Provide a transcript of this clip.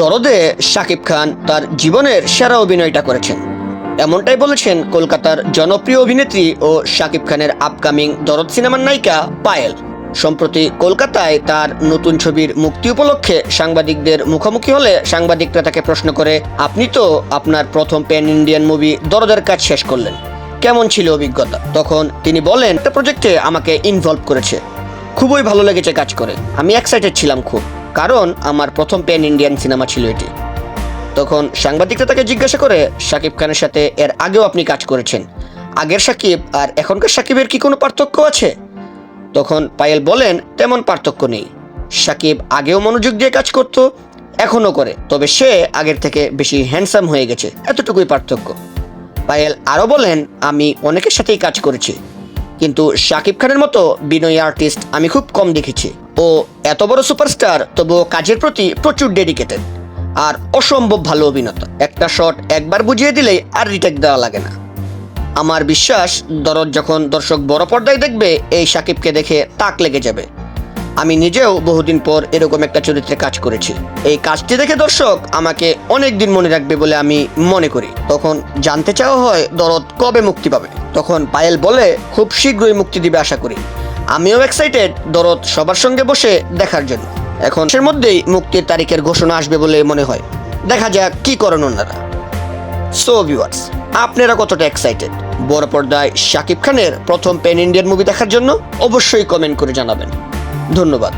দরদে শাকিব খান তার জীবনের সেরা অভিনয়টা করেছেন। এমনটাই বলেছেন কলকাতার জনপ্রিয় অভিনেত্রী ও শাকিব খানের আপকামিং দরদ সিনেমার নায়িকা পায়েল। সম্প্রতি কলকাতায় তার নতুন ছবির মুক্তি উপলক্ষে সাংবাদিকদের মুখোমুখি হলে সাংবাদিকরা তাকে প্রশ্ন করে, আপনি তো আপনার প্রথম প্যান ইন্ডিয়ান মুভি দরদের কাজ শেষ করলেন। কেমন ছিল অভিজ্ঞতা? তখন তিনি বলেন, একটা প্রজেক্টে আমাকে ইনভলভ করেছে। খুবই ভালো লেগেছে কাজ করে। আমি এক্সাইটেড ছিলাম খুব। কারণ আমার প্রথম প্যান ইন্ডিয়ান সিনেমা ছিল এটি। তখন সাংবাদিকরা তাকে জিজ্ঞাসা করে, শাকিব খানের সাথে এর আগেও আপনি কাজ করেছেন? আগের সাকিব আর এখনকার সাকিবের কি কোনো পার্থক্য আছে? তখন পায়েল বলেন, তেমন পার্থক্য নেই। সাকিব আগেও মনোযোগ দিয়ে কাজ করত, এখনও করে, তবে সে আগের থেকে বেশি হ্যান্ডসাম হয়ে গেছে। এতটুকুই পার্থক্য। পায়েল আরও বলেন, আমি অনেকের সাথেই কাজ করেছি, কিন্তু শাকিব খানের মতো বিনয়ী আর্টিস্ট আমি খুব কম দেখেছি। ও এত বড় সুপারস্টার, তবুও কাজের প্রতি প্রচুর ডেডিকেটেড আর অসম্ভব ভালো অভিনেতা একটা শট একবার বুঝিয়ে দিলেই আর রিটেক দেওয়া লাগে না। আমার বিশ্বাস, দরদ যখন দর্শক বড় পর্দায় দেখবে, এই সাকিবকে দেখে তাক লেগে যাবে। আমি নিজেও বহুদিন পর এরকম একটা চরিত্রে কাজ করেছি। এই কাজটি দেখে দর্শক আমাকে অনেক দিন মনে রাখবে বলে আমি মনে করি। তখন জানতে চাওয়া হয় দরদ কবে মুক্তি পাবে। তখন পায়েল বলে, খুব শীঘ্রই মুক্তি দিবে আশা করি। আমিও এক্সাইটেড দরদ সবার সঙ্গে বসে দেখার জন্য। এখন এর মধ্যেই মুক্তির তারিখের ঘোষণা আসবে বলে মনে হয়। দেখা যাক কি করেন ওনারা। সো ভিউয়ার্স আপনারা কতটা এক্সাইটেড বড় পর্দায় শাকিব খানের প্রথম প্যান ইন্ডিয়ান মুভি দেখার জন্য অবশ্যই কমেন্ট করে জানাবেন। ধন্যবাদ।